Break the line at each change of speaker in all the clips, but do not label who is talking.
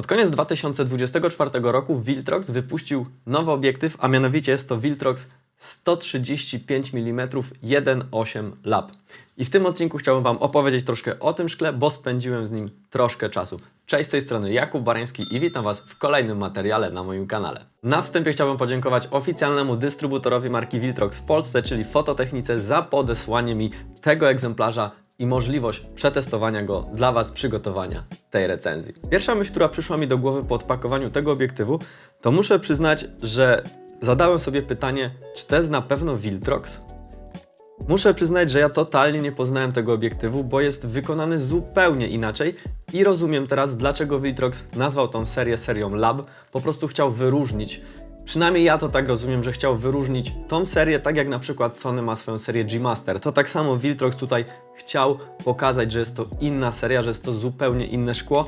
Pod koniec 2024 roku Viltrox wypuścił nowy obiektyw, a mianowicie jest to Viltrox 135 mm 1.8 Lab. I w tym odcinku chciałbym Wam opowiedzieć troszkę o tym szkle, bo spędziłem z nim troszkę czasu. Cześć, z tej strony Jakub Barański i witam Was w kolejnym materiale na moim kanale. Na wstępie chciałbym podziękować oficjalnemu dystrybutorowi marki Viltrox w Polsce, czyli Fototechnice, za podesłanie mi tego egzemplarza i możliwość przetestowania go dla Was, przygotowania tej recenzji. Pierwsza myśl, która przyszła mi do głowy po odpakowaniu tego obiektywu, to muszę przyznać, że zadałem sobie pytanie, czy to jest na pewno Viltrox? Muszę przyznać, że ja totalnie nie poznałem tego obiektywu, bo jest wykonany zupełnie inaczej i rozumiem teraz, dlaczego Viltrox nazwał tą serię serią Lab. Po prostu chciał wyróżnić, przynajmniej ja to tak rozumiem, że chciał wyróżnić tą serię, tak jak na przykład Sony ma swoją serię G-Master. To tak samo Viltrox tutaj chciał pokazać, że jest to inna seria, że jest to zupełnie inne szkło.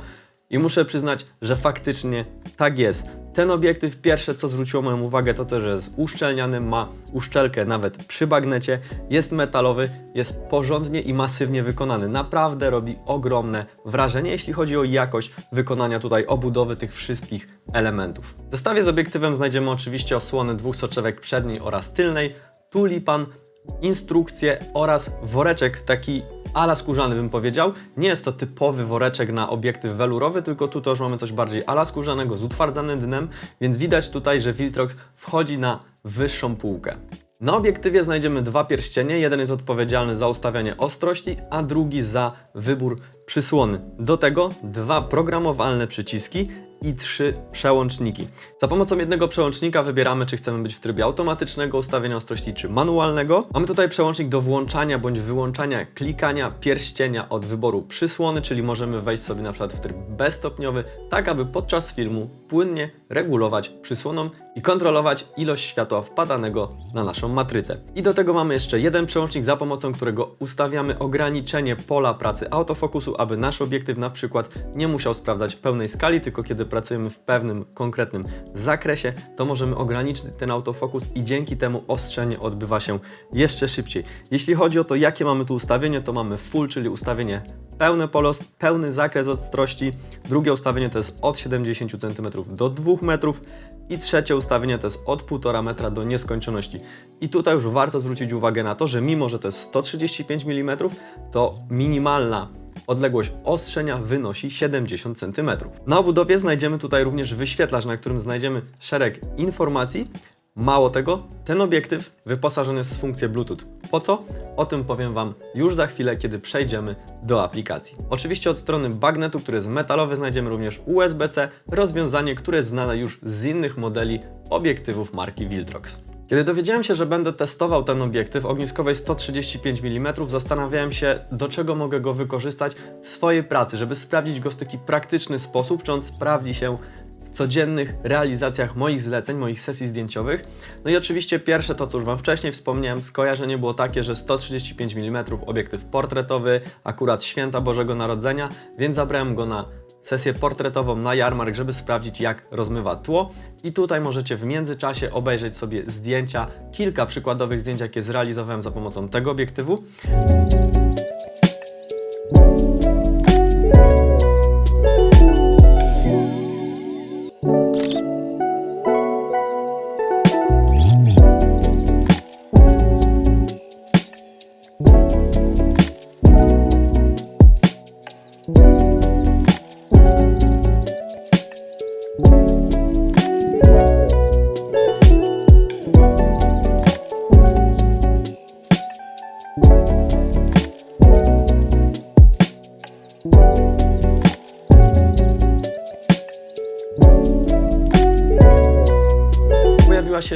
I muszę przyznać, że faktycznie tak jest. Ten obiektyw, pierwsze co zwróciło moją uwagę, to to, że jest uszczelniany, ma uszczelkę nawet przy bagnecie, jest metalowy, jest porządnie i masywnie wykonany. Naprawdę robi ogromne wrażenie, jeśli chodzi o jakość wykonania tutaj obudowy tych wszystkich elementów. W zestawie z obiektywem znajdziemy oczywiście osłony dwóch soczewek przedniej oraz tylnej, tulipan, instrukcje oraz woreczek taki ala skórzany bym powiedział. Nie jest to typowy woreczek na obiektyw welurowy, tylko tu już mamy coś bardziej ala skórzanego z utwardzanym dnem, więc widać tutaj, że Viltrox wchodzi na wyższą półkę. Na obiektywie znajdziemy dwa pierścienie. Jeden jest odpowiedzialny za ustawianie ostrości, a drugi za wybór przysłony. Do tego dwa programowalne przyciski i trzy przełączniki. Za pomocą jednego przełącznika wybieramy, czy chcemy być w trybie automatycznego ustawienia ostrości, czy manualnego. Mamy tutaj przełącznik do włączania bądź wyłączania klikania pierścienia od wyboru przysłony, czyli możemy wejść sobie na przykład w tryb bezstopniowy, tak aby podczas filmu płynnie regulować przysłoną i kontrolować ilość światła wpadanego na naszą matrycę. I do tego mamy jeszcze jeden przełącznik, za pomocą którego ustawiamy ograniczenie pola pracy autofokusu, aby nasz obiektyw na przykład nie musiał sprawdzać pełnej skali, tylko kiedy pracujemy w pewnym konkretnym zakresie, to możemy ograniczyć ten autofokus i dzięki temu ostrzenie odbywa się jeszcze szybciej. Jeśli chodzi o to, jakie mamy tu ustawienie, to mamy full, czyli ustawienie pełne pole, pełny zakres ostrości. Drugie ustawienie to jest od 70 cm do 2 metrów i trzecie ustawienie to jest od 1,5 metra do nieskończoności. I tutaj już warto zwrócić uwagę na to, że mimo, że to jest 135 mm, to minimalna Odległość ostrzenia wynosi 70 cm. Na obudowie znajdziemy tutaj również wyświetlacz, na którym znajdziemy szereg informacji. Mało tego, ten obiektyw wyposażony jest w funkcję Bluetooth. Po co? O tym powiem Wam już za chwilę, kiedy przejdziemy do aplikacji. Oczywiście od strony bagnetu, który jest metalowy, znajdziemy również USB-C, rozwiązanie, które jest znane już z innych modeli obiektywów marki Viltrox. Kiedy dowiedziałem się, że będę testował ten obiektyw ogniskowej 135 mm, zastanawiałem się, do czego mogę go wykorzystać w swojej pracy, żeby sprawdzić go w taki praktyczny sposób, czy on sprawdzi się codziennych realizacjach moich zleceń, moich sesji zdjęciowych. No i oczywiście pierwsze to, co już Wam wcześniej wspomniałem, skojarzenie było takie, że 135 mm obiektyw portretowy, akurat święta Bożego Narodzenia, więc zabrałem go na sesję portretową na jarmark, żeby sprawdzić jak rozmywa tło. I tutaj możecie w międzyczasie obejrzeć sobie zdjęcia, kilka przykładowych zdjęć, jakie zrealizowałem za pomocą tego obiektywu.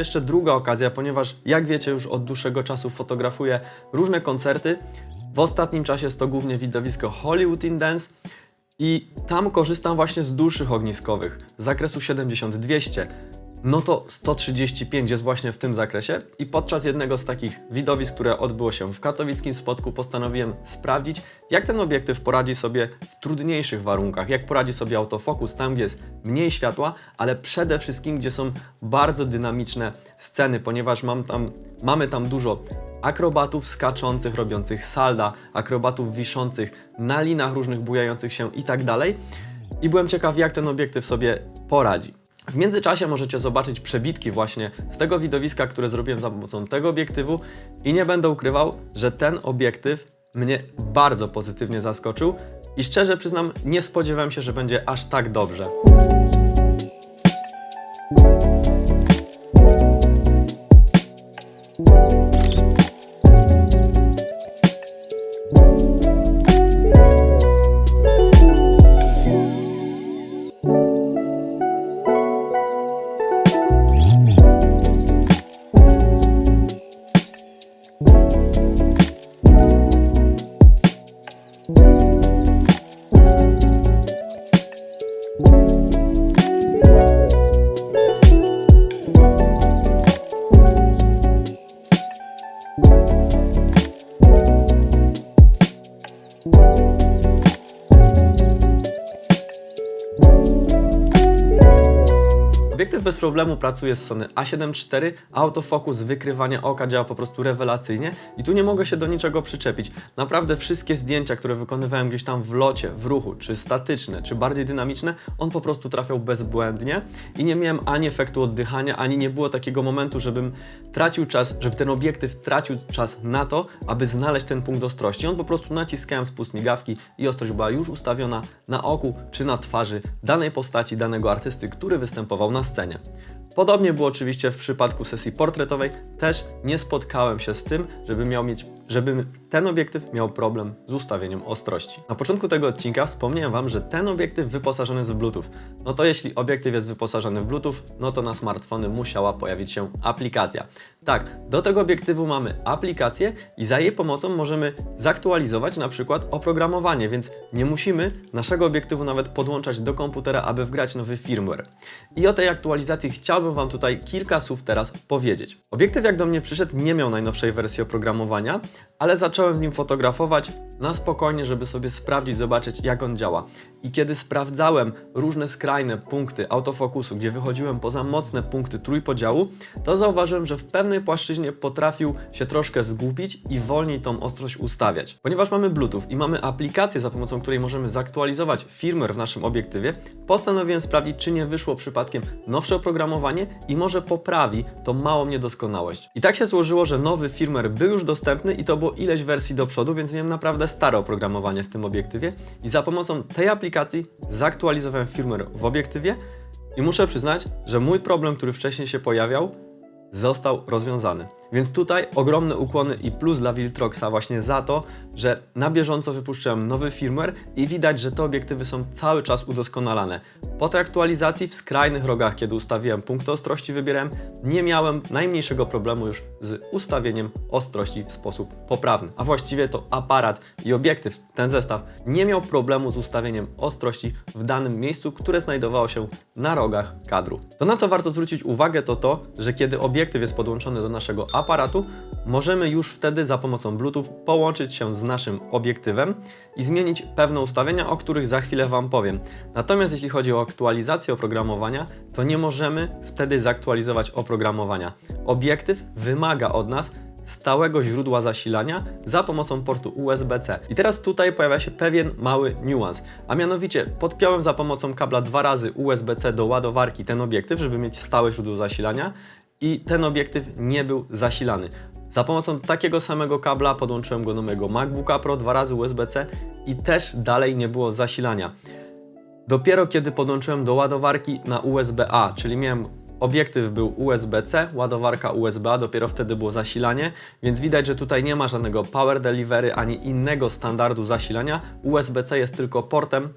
Jeszcze druga okazja, ponieważ jak wiecie już od dłuższego czasu fotografuję różne koncerty. W ostatnim czasie jest to głównie widowisko Hollywood in Dance i tam korzystam właśnie z dłuższych ogniskowych z zakresu 70-200. No to 135 jest właśnie w tym zakresie i podczas jednego z takich widowisk, które odbyło się w katowickim spotku, postanowiłem sprawdzić, jak ten obiektyw poradzi sobie w trudniejszych warunkach, jak poradzi sobie autofokus tam, gdzie jest mniej światła, ale przede wszystkim, gdzie są bardzo dynamiczne sceny, ponieważ mam tam, mamy tam dużo akrobatów skaczących, robiących salda, akrobatów wiszących na linach różnych, bujających się i tak dalej. i byłem ciekaw, jak ten obiektyw sobie poradzi. W międzyczasie możecie zobaczyć przebitki właśnie z tego widowiska, które zrobiłem za pomocą tego obiektywu i nie będę ukrywał, że ten obiektyw mnie bardzo pozytywnie zaskoczył i szczerze przyznam, nie spodziewałem się, że będzie aż tak dobrze. Obiektyw bez problemu pracuje z Sony A7 IV, autofokus wykrywania oka działa po prostu rewelacyjnie i tu nie mogę się do niczego przyczepić. Naprawdę wszystkie zdjęcia, które wykonywałem gdzieś tam w locie, w ruchu, czy statyczne, czy bardziej dynamiczne, on po prostu trafiał bezbłędnie i nie miałem ani efektu oddychania, ani nie było takiego momentu, żebym tracił czas, żeby ten obiektyw tracił czas na to, aby znaleźć ten punkt ostrości. On po prostu naciskałem spust migawki i ostrość była już ustawiona na oku czy na twarzy danej postaci, danego artysty, który występował na scenie. Podobnie było oczywiście w przypadku sesji portretowej. Też nie spotkałem się z tym, żeby miał mieć, żeby ten obiektyw miał problem z ustawieniem ostrości. Na początku tego odcinka wspomniałem Wam, że ten obiektyw wyposażony jest w Bluetooth. No to jeśli obiektyw jest wyposażony w Bluetooth, no to na smartfony musiała pojawić się aplikacja. Tak, do tego obiektywu mamy aplikację i za jej pomocą możemy zaktualizować na przykład oprogramowanie, więc nie musimy naszego obiektywu nawet podłączać do komputera, aby wgrać nowy firmware. I o tej aktualizacji chciałbym Wam tutaj kilka słów teraz powiedzieć. Obiektyw jak do mnie przyszedł nie miał najnowszej wersji oprogramowania, ale zacząłem w nim fotografować na spokojnie, żeby sobie sprawdzić, zobaczyć jak on działa. I kiedy sprawdzałem różne skrajne punkty autofokusu, gdzie wychodziłem poza mocne punkty trójpodziału, to zauważyłem, że w pewnej płaszczyźnie potrafił się troszkę zgubić i wolniej tą ostrość ustawiać. Ponieważ mamy Bluetooth i mamy aplikację, za pomocą której możemy zaktualizować firmware w naszym obiektywie, postanowiłem sprawdzić, czy nie wyszło przypadkiem nowsze oprogramowanie i może poprawi tą małą niedoskonałość. I tak się złożyło, że nowy firmware był już dostępny i to było ileś wersji do przodu, więc miałem naprawdę stare oprogramowanie w tym obiektywie i za pomocą tej aplikacji zaktualizowałem firmware w obiektywie i muszę przyznać, że mój problem, który wcześniej się pojawiał, został rozwiązany. Więc tutaj ogromne ukłony i plus dla Viltroxa właśnie za to, że na bieżąco wypuszczałem nowy firmware i widać, że te obiektywy są cały czas udoskonalane. Po tej aktualizacji w skrajnych rogach, kiedy ustawiłem punkty ostrości, wybierałem, nie miałem najmniejszego problemu już z ustawieniem ostrości w sposób poprawny. A właściwie to aparat i obiektyw, ten zestaw, nie miał problemu z ustawieniem ostrości w danym miejscu, które znajdowało się na rogach kadru. To na co warto zwrócić uwagę to to, że kiedy obiektyw jest podłączony do naszego aparatu, możemy już wtedy za pomocą Bluetooth połączyć się z naszym obiektywem i zmienić pewne ustawienia, o których za chwilę Wam powiem. Natomiast jeśli chodzi o aktualizację oprogramowania, to nie możemy wtedy zaktualizować oprogramowania. Obiektyw wymaga od nas stałego źródła zasilania za pomocą portu USB-C. I teraz tutaj pojawia się pewien mały niuans, a mianowicie podpiąłem za pomocą kabla dwa razy USB-C do ładowarki ten obiektyw, żeby mieć stałe źródło zasilania i ten obiektyw nie był zasilany. Za pomocą takiego samego kabla podłączyłem go do mojego MacBooka Pro dwa razy USB-C i też dalej nie było zasilania. Dopiero kiedy podłączyłem do ładowarki na USB-A, czyli miałem obiektyw był USB-C, ładowarka USB-A, dopiero wtedy było zasilanie, więc widać, że tutaj nie ma żadnego power delivery ani innego standardu zasilania. USB-C jest tylko portem,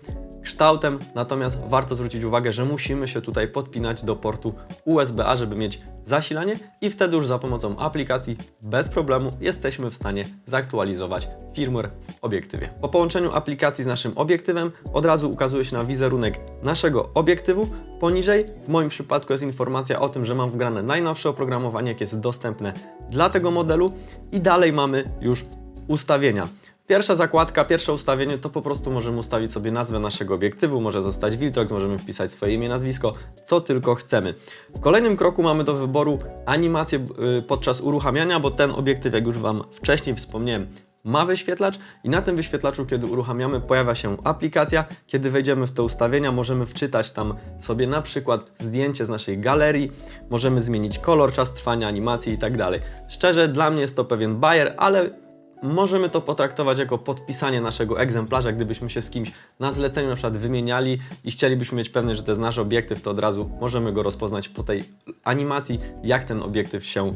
kształtem, natomiast warto zwrócić uwagę, że musimy się tutaj podpinać do portu USB-A, żeby mieć zasilanie i wtedy już za pomocą aplikacji bez problemu jesteśmy w stanie zaktualizować firmware w obiektywie. Po połączeniu aplikacji z naszym obiektywem od razu ukazuje się na wizerunek naszego obiektywu. Poniżej w moim przypadku jest informacja o tym, że mam wgrane najnowsze oprogramowanie, jakie jest dostępne dla tego modelu i dalej mamy już ustawienia. Pierwsza zakładka, pierwsze ustawienie to po prostu możemy ustawić sobie nazwę naszego obiektywu, może zostać Viltrox, możemy wpisać swoje imię, nazwisko, co tylko chcemy. W kolejnym kroku mamy do wyboru animację y, podczas uruchamiania, bo ten obiektyw, jak już Wam wcześniej wspomniałem, ma wyświetlacz i na tym wyświetlaczu, kiedy uruchamiamy, pojawia się aplikacja. Kiedy wejdziemy w te ustawienia, możemy wczytać tam sobie na przykład zdjęcie z naszej galerii, możemy zmienić kolor, czas trwania animacji i tak dalej. Szczerze, dla mnie jest to pewien bajer, ale możemy to potraktować jako podpisanie naszego egzemplarza, gdybyśmy się z kimś na zleceniu na przykład wymieniali i chcielibyśmy mieć pewność, że to jest nasz obiektyw, to od razu możemy go rozpoznać po tej animacji, jak ten obiektyw się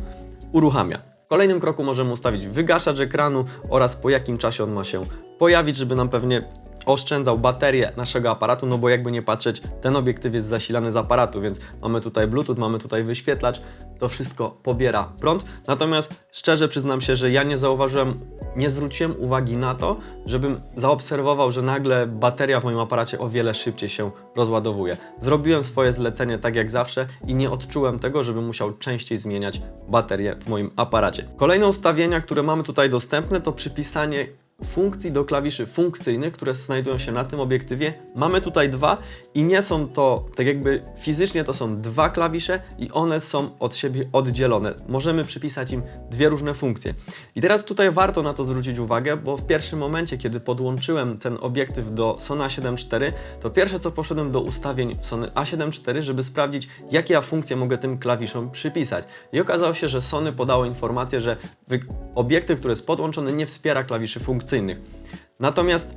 uruchamia. W kolejnym kroku możemy ustawić wygaszacz ekranu oraz po jakim czasie on ma się pojawić, żeby nam pewnie oszczędzał baterię naszego aparatu, no bo jakby nie patrzeć, ten obiektyw jest zasilany z aparatu, więc mamy tutaj Bluetooth, mamy tutaj wyświetlacz, to wszystko pobiera prąd. Natomiast szczerze przyznam się, że ja nie zauważyłem, nie zwróciłem uwagi na to, żebym zaobserwował, że nagle bateria w moim aparacie o wiele szybciej się rozładowuje. Zrobiłem swoje zlecenie tak jak zawsze i nie odczułem tego, żebym musiał częściej zmieniać baterię w moim aparacie. Kolejne ustawienia, które mamy tutaj dostępne, to przypisanie funkcji do klawiszy funkcyjnych, które znajdują się na tym obiektywie. Mamy tutaj dwa i nie są to, tak jakby fizycznie to są dwa klawisze i one są od siebie oddzielone. Możemy przypisać im dwie różne funkcje. I teraz tutaj warto na to zwrócić uwagę, bo w pierwszym momencie, kiedy podłączyłem ten obiektyw do Sony A7 IV, to pierwsze co poszedłem do ustawień Sony A7 IV, żeby sprawdzić, jakie ja funkcje mogę tym klawiszom przypisać. I okazało się, że Sony podało informację, że obiektyw, który jest podłączony, nie wspiera klawiszy funkcyjnych. Natomiast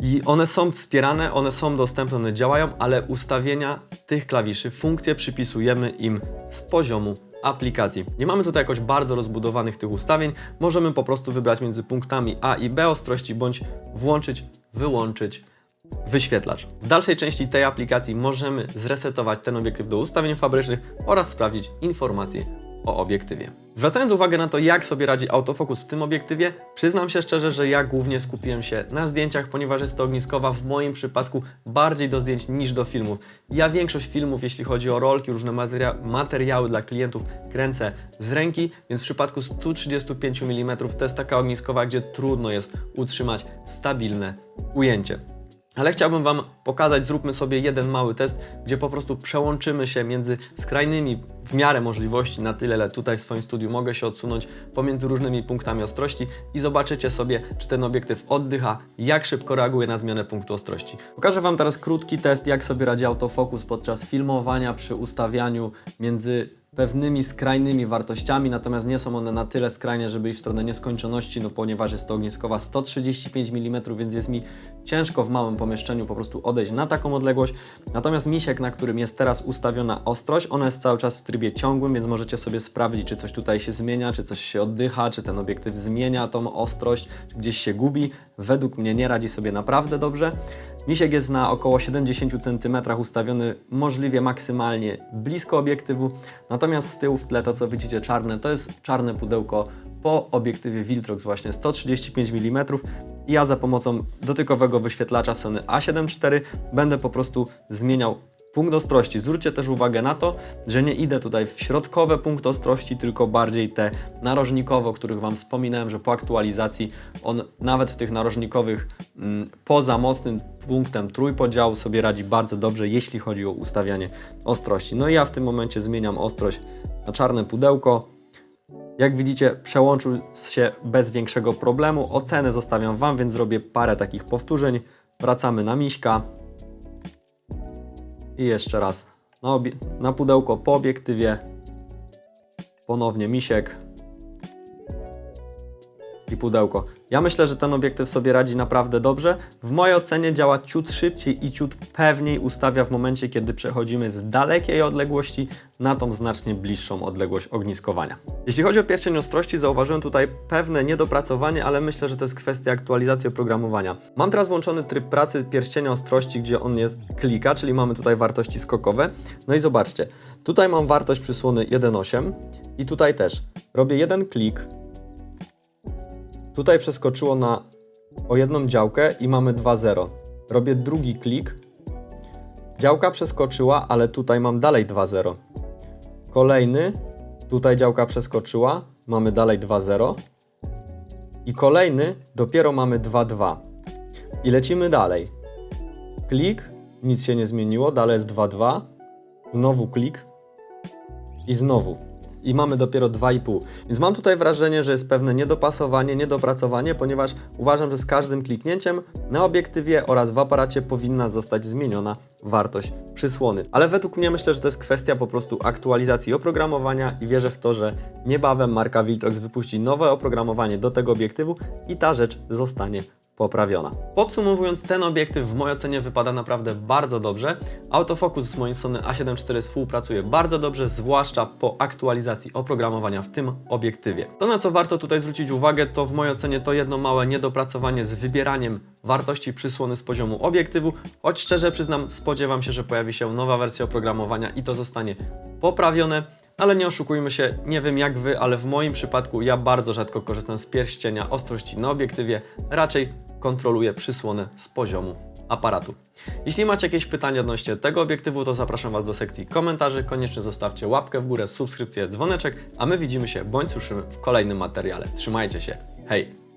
i one są wspierane, one są dostępne, one działają, ale ustawienia tych klawiszy, funkcje przypisujemy im z poziomu aplikacji. Nie mamy tutaj jakoś bardzo rozbudowanych tych ustawień, możemy po prostu wybrać między punktami A i B ostrości, bądź włączyć, wyłączyć wyświetlacz. W dalszej części tej aplikacji możemy zresetować ten obiektyw do ustawień fabrycznych oraz sprawdzić informacje o obiektywie. Zwracając uwagę na to, jak sobie radzi autofokus w tym obiektywie, przyznam się szczerze, że ja głównie skupiłem się na zdjęciach, ponieważ jest to ogniskowa w moim przypadku bardziej do zdjęć niż do filmów. Ja większość filmów, jeśli chodzi o rolki, różne materia materiały dla klientów, kręcę z ręki, więc w przypadku 135 mm to jest taka ogniskowa, gdzie trudno jest utrzymać stabilne ujęcie. Ale chciałbym Wam pokazać, zróbmy sobie jeden mały test, gdzie po prostu przełączymy się między skrajnymi w miarę możliwości, na tyle, ile tutaj w swoim studiu mogę się odsunąć pomiędzy różnymi punktami ostrości i zobaczycie sobie, czy ten obiektyw oddycha, jak szybko reaguje na zmianę punktu ostrości. Pokażę Wam teraz krótki test, jak sobie radzi autofokus podczas filmowania przy ustawianiu między pewnymi skrajnymi wartościami, natomiast nie są one na tyle skrajne, żeby iść w stronę nieskończoności, no ponieważ jest to ogniskowa 135 mm, więc jest mi ciężko w małym pomieszczeniu po prostu odejść na taką odległość. Natomiast misiek, na którym jest teraz ustawiona ostrość, ona jest cały czas w trybie ciągłym, więc możecie sobie sprawdzić, czy coś tutaj się zmienia, czy coś się oddycha, czy ten obiektyw zmienia tą ostrość, czy gdzieś się gubi. Według mnie nie radzi sobie naprawdę dobrze. Misiek jest na około 70 cm ustawiony możliwie maksymalnie blisko obiektywu, natomiast z tyłu w tle to co widzicie czarne to jest czarne pudełko po obiektywie Viltrox właśnie 135 mm ja za pomocą dotykowego wyświetlacza Sony A7 IV będę po prostu zmieniał punkt ostrości. Zwróćcie też uwagę na to, że nie idę tutaj w środkowe punkty ostrości, tylko bardziej te narożnikowe, o których Wam wspominałem, że po aktualizacji on nawet w tych narożnikowych mm, poza mocnym punktem trójpodziału sobie radzi bardzo dobrze, jeśli chodzi o ustawianie ostrości. No i ja w tym momencie zmieniam ostrość na czarne pudełko. Jak widzicie, przełączył się bez większego problemu. Ocenę zostawiam Wam, więc zrobię parę takich powtórzeń. Wracamy na miśka. I jeszcze raz na, na pudełko po obiektywie. Ponownie misiek. I pudełko. Ja myślę, że ten obiektyw sobie radzi naprawdę dobrze. W mojej ocenie działa ciut szybciej i ciut pewniej ustawia w momencie, kiedy przechodzimy z dalekiej odległości na tą znacznie bliższą odległość ogniskowania. Jeśli chodzi o pierścień ostrości, zauważyłem tutaj pewne niedopracowanie, ale myślę, że to jest kwestia aktualizacji oprogramowania. Mam teraz włączony tryb pracy pierścienia ostrości, gdzie on jest klika, czyli mamy tutaj wartości skokowe. No i zobaczcie, tutaj mam wartość przysłony 1,8 i tutaj też. Robię jeden klik, Tutaj przeskoczyło na o jedną działkę i mamy 2,0. Robię drugi klik. Działka przeskoczyła, ale tutaj mam dalej 2,0. Kolejny, tutaj działka przeskoczyła, mamy dalej 2,0. I kolejny, dopiero mamy 2,2. I lecimy dalej. Klik, nic się nie zmieniło, dalej jest 2,2. Znowu klik i znowu. I mamy dopiero 2,5. Więc mam tutaj wrażenie, że jest pewne niedopasowanie, niedopracowanie, ponieważ uważam, że z każdym kliknięciem na obiektywie oraz w aparacie powinna zostać zmieniona wartość przysłony. Ale według mnie myślę, że to jest kwestia po prostu aktualizacji oprogramowania i wierzę w to, że niebawem marka Viltrox wypuści nowe oprogramowanie do tego obiektywu i ta rzecz zostanie poprawiona. Podsumowując, ten obiektyw w mojej ocenie wypada naprawdę bardzo dobrze. Autofocus z mojej Sony A7 IV współpracuje bardzo dobrze, zwłaszcza po aktualizacji oprogramowania w tym obiektywie. To na co warto tutaj zwrócić uwagę, to w mojej ocenie to jedno małe niedopracowanie z wybieraniem wartości przysłony z poziomu obiektywu, choć szczerze przyznam, spodziewam się, że pojawi się nowa wersja oprogramowania i to zostanie poprawione. Ale nie oszukujmy się, nie wiem jak Wy, ale w moim przypadku ja bardzo rzadko korzystam z pierścienia ostrości na obiektywie, raczej kontroluję przysłonę z poziomu aparatu. Jeśli macie jakieś pytania odnośnie tego obiektywu, to zapraszam Was do sekcji komentarzy. Koniecznie zostawcie łapkę w górę, subskrypcję, dzwoneczek, a my widzimy się bądź słyszymy w kolejnym materiale. Trzymajcie się, hej!